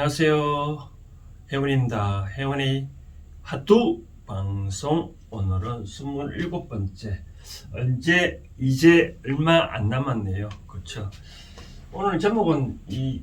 안녕하세요. 혜원입니다. 혜원의 하두 방송 오늘은 27번째. 언제 이제 얼마 안 남았네요. 그렇죠. 오늘 제목은 이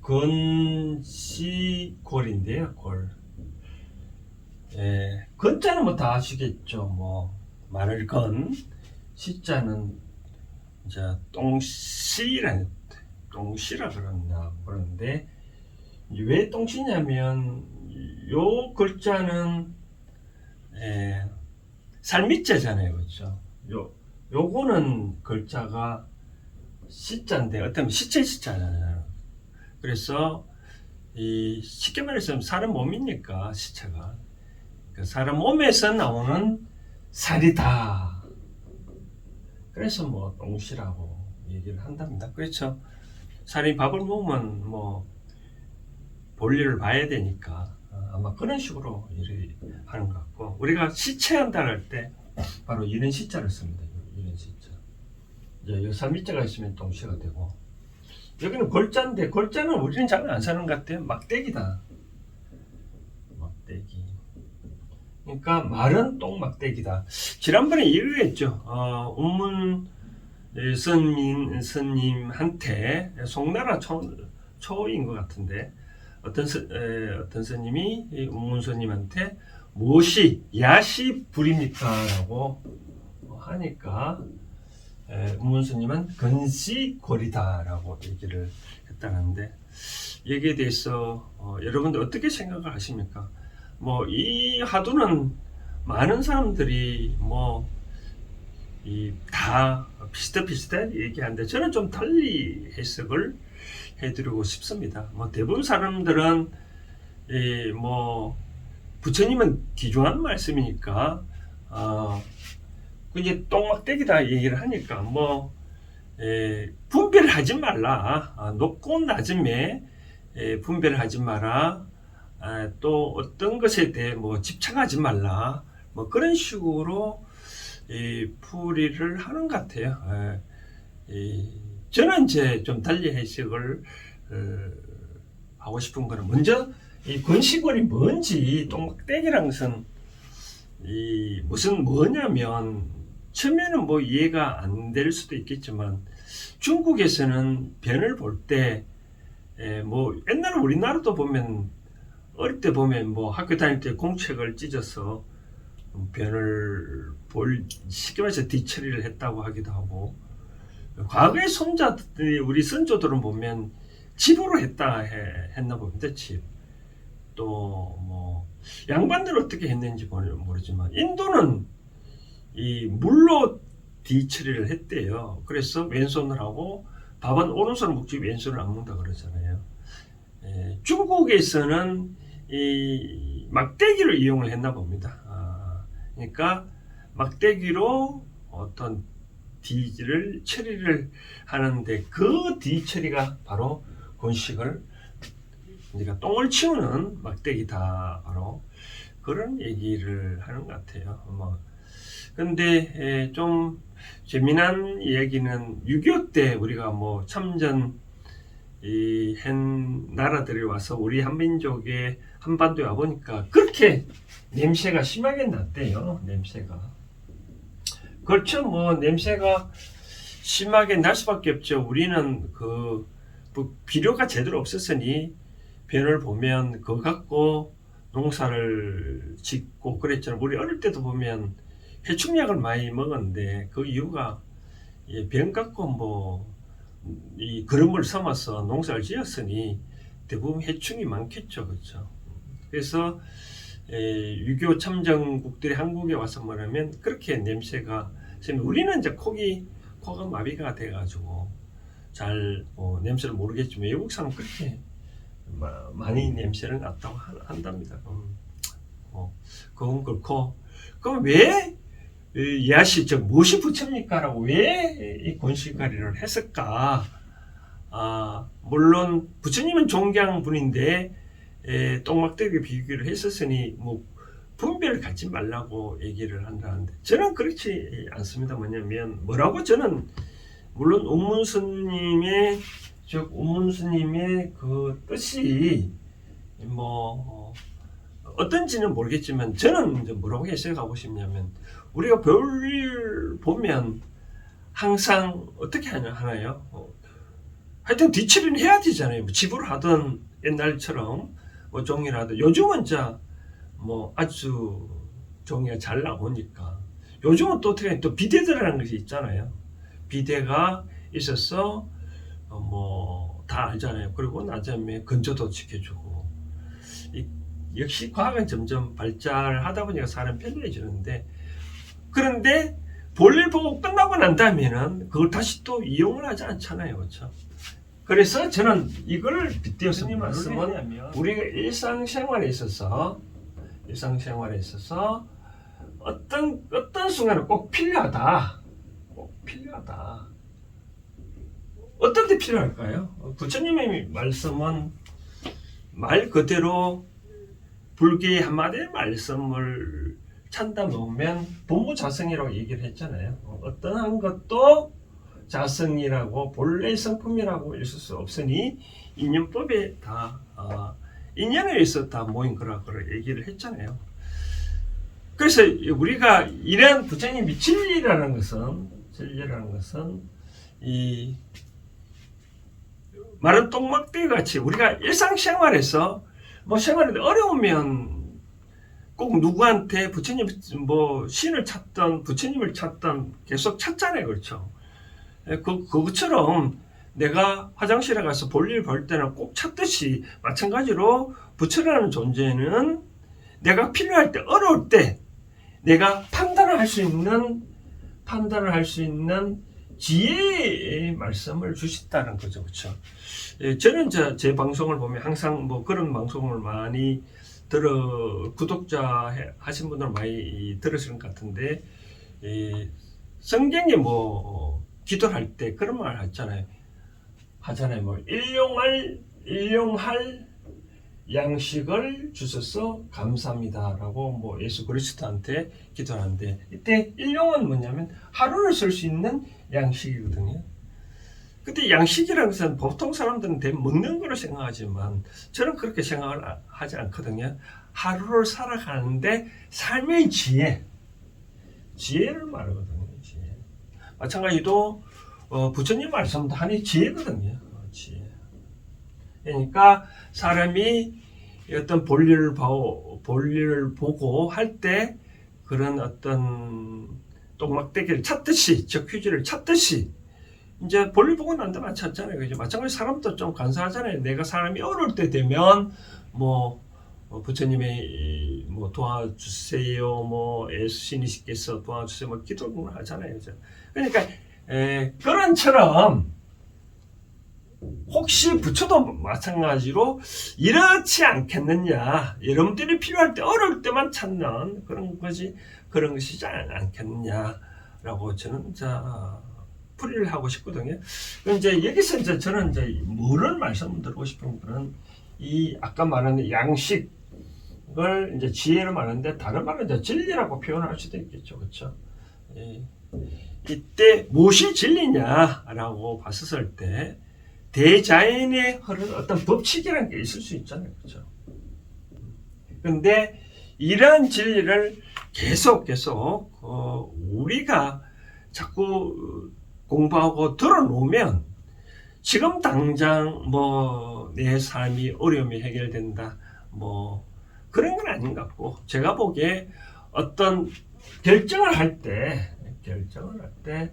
건시골인데요. 골. 예, 건자는 뭐 다 아시겠죠. 뭐 말을 건 시자는 이제 똥씨라는 똥씨라 그러는데 이제 왜 똥씨냐면 요 글자는 에, 살미자잖아요, 그렇죠? 요 요거는 글자가 시자인데 어떤 시체 시자잖아요. 그래서 이 쉽게 말해서 사람 몸이니까 시체가 그 사람 몸에서 나오는 살이다. 그래서 뭐 똥씨라고 얘기를 한답니다. 그렇죠? 살이 밥을 먹으면 뭐 볼일을 봐야 되니까 어, 아마 그런 식으로 하는 것 같고 우리가 시체 한다 할 때 바로 이런 시자를 씁니다. 이런 시자. 이제 요 살미자가 있으면 동시가 되고 여기는 골자인데 골자는 우리는 잘 안 사는 것 같아요. 막대기다. 막대기. 그러니까 말은 똥막대기다. 지난번에 얘기했죠. 어, 운문 예, 선민 스님한테 송나라 초, 초인 것 같은데 어떤 스, 에, 어떤 스님이 이 운문 스님한테 무엇이 야시 불입니까라고 하니까 에, 운문 스님은 근시골이다라고 얘기를 했다는데 여기에 대해서 어, 여러분들 어떻게 생각을 하십니까? 뭐 이 하두는 많은 사람들이 뭐 이 다 비슷비슷한 얘기하는데 저는 좀 달리 해석을 해드리고 싶습니다. 뭐 대부분 사람들은 이 뭐 부처님은 귀중한 말씀이니까 어 이제 똥막대기다 얘기를 하니까 뭐 에, 분별을 하지 말라 아, 높고 낮음에 에, 분별을 하지 마라 아, 또 어떤 것에 대해 뭐 집착하지 말라 뭐 그런 식으로 이 풀이를 하는 것 같아요. 예. 이, 저는 이제 좀 달리 해석을 어, 하고 싶은 거는 먼저 이 건시골이 뭔지 똥막대기란 것은 이 무슨 뭐냐면 처음에는 뭐 이해가 안 될 수도 있겠지만 중국에서는 변을 볼 때 뭐 옛날 우리나라도 보면 어릴 때 보면 뭐 학교 다닐 때 공책을 찢어서 변을 볼 쉽게 말해서 뒤처리를 했다고 하기도 하고 과거의 손자들이 우리 선조들은 보면 집으로 했다 해, 했나 봅니다 집. 또 뭐 양반들 어떻게 했는지 모르지만 인도는 이 물로 뒤처리를 했대요. 그래서 왼손을 하고 밥은 오른손을 먹지 왼손을 안 먹는다 그러잖아요. 에, 중국에서는 이 막대기를 이용을 했나 봅니다. 아, 그러니까 막대기로 어떤 뒤를 처리를 하는데 그 뒤처리가 바로 건식을 그러니까 똥을 치우는 막대기다 바로 그런 얘기를 하는 것 같아요. 뭐 근데 좀 재미난 이야기는 6.25 때 우리가 뭐 참전 이한 나라들이 와서 우리 한민족의 한반도에 와 보니까 그렇게 냄새가 심하게 났대요. 냄새가. 그렇죠. 뭐 냄새가 심하게 날 수밖에 없죠. 우리는 그뭐 비료가 제대로 없었으니 변을 보면 그거 갖고 농사를 짓고 그랬잖아요. 우리 어릴 때도 보면 해충약을 많이 먹었는데 그 이유가 변 갖고 뭐 이 그름을 삼아서 농사를 지었으니 대부분 해충이 많겠죠, 그렇죠. 그래서 6.25 참전국들이 한국에 와서 뭐냐면 그렇게 냄새가 우리는 이제 코기 코가 마비가 돼가지고 잘 어, 냄새를 모르겠지만 외국 사람 그렇게 많이 냄새를 났다고 한 답니다. 음, 어, 그건 그렇고 그럼 왜 야시 즉 무엇이 부처입니까라고 왜 이 권시가리를 했을까? 아 물론 부처님은 존경 분인데 에, 똥막대기 비교를 했었으니 뭐 분별을 갖지 말라고 얘기를 한다는데 저는 그렇지 않습니다. 뭐냐면 뭐라고 저는 물론 운문스님의 즉 운문스님의 그 뜻이 뭐 어, 어떤지는 모르겠지만 저는 이제 뭐라고 해석하고 싶냐면 우리가 별일 보면 항상 어떻게 하냐 하나요? 어, 하여튼 뒤처리는 해야 되잖아요. 뭐 집으로 하던 옛날처럼 뭐 하든 요즘은 자 뭐 아주 종이가 잘 나오니까 요즘은 또 어떻게 또 비대들이라는 것이 있잖아요. 비대가 있어서 어, 뭐다 알잖아요. 그리고 나중에 건조도 지켜주고 이, 역시 과학은 점점 발달을 하다 보니까 사람 편리해지는데 그런데 볼일 보고 끝나고 난 다음에는 그걸 다시 또 이용을 하지 않잖아요. 그렇죠? 그래서 저는 이걸 빗대어서 이 말씀은 우리가 일상생활에 있어서 일상생활에 있어서 어떤 어떤 순간에 꼭 필요하다. 꼭 필요하다. 어떤 데 필요할까요? 어, 부처님의 말씀은 말 그대로 불교의 한마디의 말씀을 찬다 놓으면 본무자성이라고 얘기를 했잖아요. 어, 어떠한 것도 자성이라고 본래 성품이라고 있을 수 없으니 인연법에 다 어, 인연에 의해서 다 모인 거라 그 얘기를 했잖아요. 그래서 우리가 이러한 부처님이 진리라는 것은 진리라는 것은 이 마른 똥막대 같이 우리가 일상생활에서 뭐 생활에 어려우면 꼭 누구한테 부처님 뭐 신을 찾던 부처님을 찾던 계속 찾잖아요 그렇죠 예, 그 그것처럼 내가 화장실에 가서 볼일 볼 때는 꼭 찾듯이 마찬가지로 부처라는 존재는 내가 필요할 때 어려울 때 내가 판단을 할 수 있는 판단을 할 수 있는 지혜의 말씀을 주셨다는 거죠, 그렇죠? 예, 저는 저, 제 방송을 보면 항상 뭐 그런 방송을 많이 들어 구독자 해- 하신 분들 많이 들으시는 것 같은데 이 성경에 뭐 기도할 때 그런 말 하잖아요. 하잖아요. 뭐 일용할 일용할 양식을 주셔서 감사합니다라고 뭐 예수 그리스도한테 기도하는데 이때 일용은 뭐냐면 하루를 쓸 수 있는 양식이거든요. 근데 양식이라는 것은 보통 사람들은 대 먹는 거로 생각하지만 저는 그렇게 생각을 아- 하지 않거든요. 하루를 살아가는데 삶의 지혜, 지혜를 말하거든요. 지혜. 마찬가지로 어, 부처님 말씀도 하나의 지혜거든요. 어, 지혜. 그러니까 사람이 어떤 볼일을 보고, 볼일을 보고 할 때 그런 어떤 똥막대기를 찾듯이 저 퀴즈를 찾듯이 이제 볼일 보고 난 다음에 찾잖아요. 그죠? 마찬가지 사람도 좀 간사하잖아요. 내가 사람이 어려울 때 되면 뭐 어, 부처님의 뭐 도와주세요, 뭐 예수신이시께서 도와주세요, 뭐 기도를 하잖아요. 그죠? 그러니까 에, 그런처럼 혹시 부처도 마찬가지로 이렇지 않겠느냐 여러분들이 필요할 때 어려울 때만 찾는 그런 것이 그런 것이지 않- 않겠느냐라고 저는 자 풀이를 하고 싶거든요. 이제 여기서 이제 저는 이제 뭐를 말씀을 드리고 싶은 거는 이 아까 말한 양식을 이제 지혜로 말하는데 다른 말은 이제 진리라고 표현할 수도 있겠죠, 그렇죠? 이때 무엇이 진리냐라고 봤었을 때 대자연에 흐르는 어떤 법칙이라는 게 있을 수 있잖아요. 그렇죠? 근데 이러한 진리를 계속 계속 어, 우리가 자꾸 공부하고 들어놓으면 지금 당장 뭐 내 삶이 어려움이 해결된다 뭐 그런 건 아닌 것 같고 제가 보기에 어떤 결정을 할 때 결정을 할 때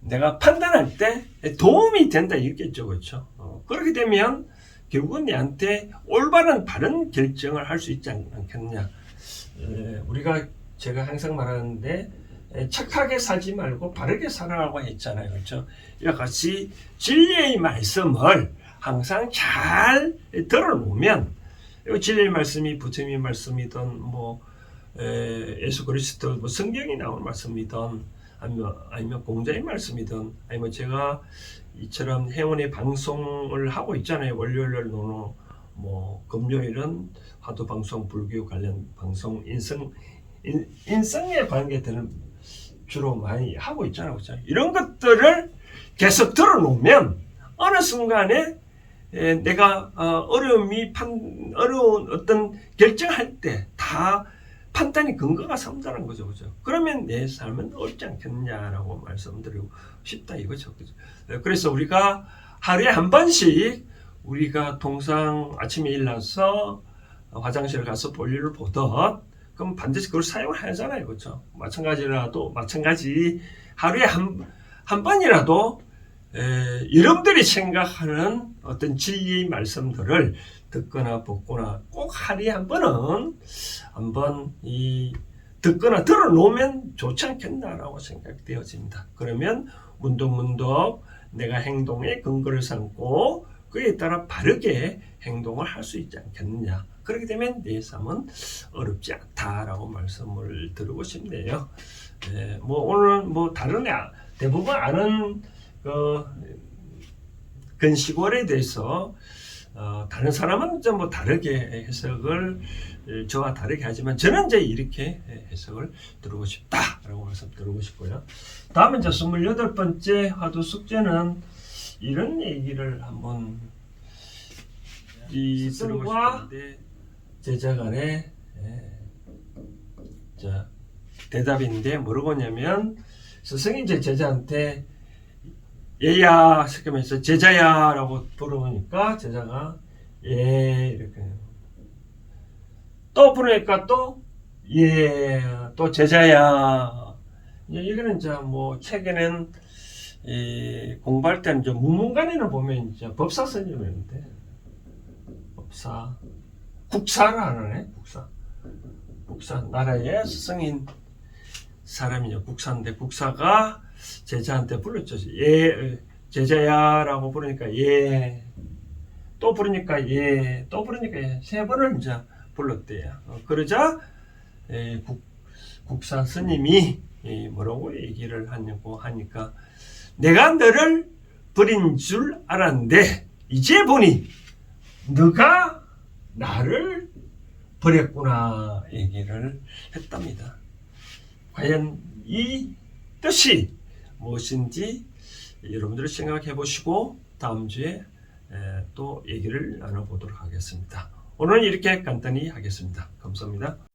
내가 판단할 때 도움이 된다. 이겠죠. 그렇죠? 어, 그렇게 되면 결국은 내한테 올바른 바른 결정을 할 수 있지 않- 않겠느냐. 에, 우리가 제가 항상 말하는데 에, 착하게 살지 말고 바르게 살아라고 했잖아요. 그렇죠? 이와 같이 진리의 말씀을 항상 잘 들어놓으면 이 진리의 말씀이 부처님의 말씀이든 뭐 에, 예수 그리스도 뭐 성경이 나온 말씀이든 아니면 아니면 공자의 말씀이든 아니면 제가 이처럼 행운의 방송을 하고 있잖아요 월요일 노노 뭐 금요일은 화두 방송 불교 관련 방송 인성 인, 인성에 관계되는 주로 많이 하고 있잖아요 그렇죠? 이런 것들을 계속 들어놓으면 어느 순간에 에, 내가 어, 어려움이 판, 어려운 어떤 결정할 때 다 판단이 근거가 삼다는 거죠, 그죠? 그러면 내 삶은 옳지 않겠냐라고 말씀드리고 싶다 이거죠, 그죠? 에, 그래서 우리가 하루에 한 번씩 우리가 동상 아침에 일어나서 화장실 가서 볼일을 보던 그럼 반드시 그걸 사용을 하잖아요, 그렇죠? 마찬가지라도 마찬가지 하루에 한, 한 번이라도 에, 여러분들이 생각하는 어떤 진리의 말씀들을 듣거나 듣거나 꼭 하루에 한 번은 한번 이 듣거나 들어놓으면 좋지 않겠나라고 생각되어집니다. 그러면 문득문득 내가 행동의 근거를 삼고 그에 따라 바르게 행동을 할 수 있지 않겠느냐. 그렇게 되면 내 삶은 어렵지 않다라고 말씀을 드리고 싶네요. 예, 뭐 오늘 뭐 다른 아- 대부분 아는 그 근시골에 대해서 어, 다른 사람은 좀뭐 다르게 해석을 예, 저와 다르게 하지만 저는 이제 이렇게 해석을 들고 싶다라고 말씀 드리고 싶고요. 다음은 이제 28번째 화두 숙제는 이런 얘기를 한번 이 스승과 제자 간의 예, 자 대답인데 뭐라고 하냐면 스승이 이제 제자한테 얘야 시키면서 제자야라고 부르니까 제자가 예 이렇게. 또 부르니까 또예또 제자야. 이제 이거는 이제 뭐 책에는 이 공부할 때는 이제 무문관에는 보면 이제 법사 선생님인데. 법사. 국사를 하네 국사. 국사 나라의 스승인 사람이요 국사인데 국사가 제자한테 불렀죠 예 제자야라고 부르니까 예 또 부르니까 예 또 부르니까 예. 세 번을 이제 불렀대요 어, 그러자 예, 국, 국사 스님이 이 뭐라고 얘기를 하냐고 하니까 내가 너를 버린 줄 알았는데 이제 보니 너가 나를 버렸구나 얘기를 했답니다. 과연 이 뜻이 무엇인지 여러분들이 생각해 보시고 다음 주에 에, 또 얘기를 나눠보도록 하겠습니다. 오늘은 이렇게 간단히 하겠습니다. 감사합니다.